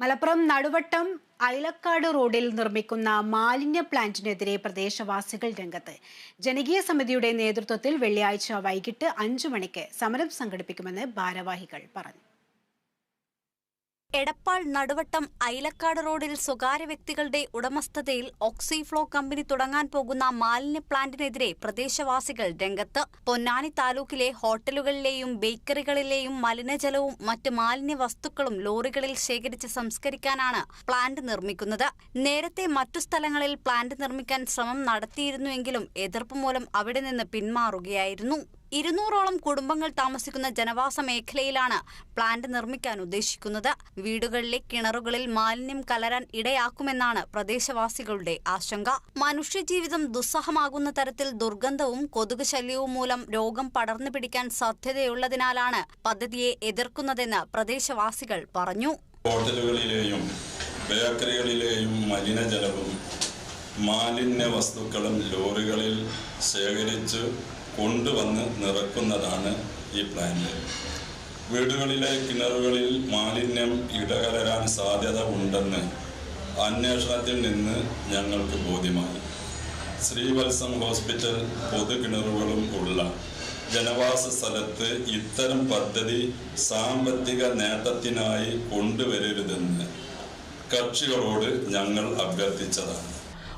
മലപ്പുറം നടുവട്ടം അയിലക്കാട് റോഡിൽ നിർമ്മിക്കുന്ന മാലിന്യ പ്ലാന്റിനെതിരെ പ്രദേശവാസികൾ രംഗത്ത്. ജനകീയ സമിതിയുടെ നേതൃത്വത്തിൽ വെള്ളിയാഴ്ച വൈകിട്ട് അഞ്ചു മണിക്ക് സമരം സംഘടിപ്പിക്കുമെന്ന് ഭാരവാഹികൾ പറഞ്ഞു. എടപ്പാൾ നടുവട്ടം ഐലക്കാട് റോഡിൽ സ്വകാര്യ വ്യക്തികളുടെ ഉടമസ്ഥതയിൽ ഓക്സിഫ്ലോ കമ്പനി തുടങ്ങാൻ പോകുന്ന മാലിന്യ പ്ലാന്റിനെതിരെ പ്രദേശവാസികൾ രംഗത്ത്. പൊന്നാനി താലൂക്കിലെ ഹോട്ടലുകളിലെയും ബേക്കറികളിലെയും മലിനജലവും മറ്റ് മാലിന്യ വസ്തുക്കളും ലോറികളിൽ ശേഖരിച്ച് സംസ്കരിക്കാനാണ് പ്ലാന്റ് നിർമ്മിക്കുന്നത്. നേരത്തെ മറ്റു സ്ഥലങ്ങളിൽ പ്ലാന്റ് നിർമ്മിക്കാൻ ശ്രമം നടത്തിയിരുന്നുവെങ്കിലും എതിർപ്പ് മൂലം അവിടെ നിന്ന് പിന്മാറുകയായിരുന്നു. ഇരുന്നൂറോളം കുടുംബങ്ങൾ താമസിക്കുന്ന ജനവാസ മേഖലയിലാണ് പ്ലാന്റ് നിർമ്മിക്കാൻ ഉദ്ദേശിക്കുന്നത്. വീടുകളിലെ കിണറുകളിൽ മാലിന്യം കലരാൻ ഇടയാക്കുമെന്നാണ് പ്രദേശവാസികളുടെ ആശങ്ക. മനുഷ്യജീവിതം ദുസ്സഹമാകുന്ന തരത്തിൽ ദുർഗന്ധവും കൊതുക് ശല്യവും മൂലം രോഗം പടർന്നു പിടിക്കാൻ സാധ്യതയുള്ളതിനാലാണ് പദ്ധതിയെ എതിർക്കുന്നതെന്ന് പ്രദേശവാസികൾ പറഞ്ഞു. ഹോട്ടലുകളിലെയും ബേക്കറികളിലെയും മലിനജലവും മാലിന്യ വസ്തുക്കളും ലോറികളിൽ ശേഖരിച്ച് കൊണ്ടുവന്ന് നിറക്കുന്നതാണ് ഈ പ്ലാന്റ് വീടുകളിലെ കിണറുകളിൽ മാലിന്യം ഇടകലരാൻ സാധ്യത ഉണ്ടെന്ന് അന്വേഷണത്തിൽ നിന്ന് ഞങ്ങൾക്ക് ബോധ്യമായി. ശ്രീവത്സം ഹോസ്പിറ്റൽ പൊതുകിണറുകളും ഉള്ള ജനവാസ സ്ഥലത്ത് ഇത്തരം പദ്ധതി സാമ്പത്തിക നേട്ടത്തിനായി കൊണ്ടുവരരുതെന്ന് കക്ഷികളോട് ഞങ്ങൾ അഭ്യർത്ഥിച്ചതാണ്.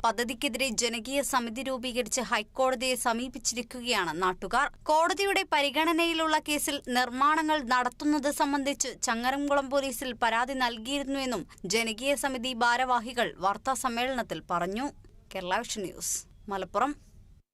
പദ്ധതിക്കെതിരെ ജനകീയ സമിതി രൂപീകരിച്ച് ഹൈക്കോടതിയെ സമീപിച്ചിരിക്കുകയാണ് നാട്ടുകാർ. കോടതിയുടെ പരിഗണനയിലുള്ള കേസിൽ നിർമ്മാണങ്ങൾ നടത്തുന്നത് സംബന്ധിച്ച് ചങ്ങരംകുളം പോലീസിൽ പരാതി നൽകിയിരുന്നുവെന്നും ജനകീയ സമിതി ഭാരവാഹികൾ വാർത്താ സമ്മേളനത്തിൽ പറഞ്ഞു. Kerala vision news Malappuram.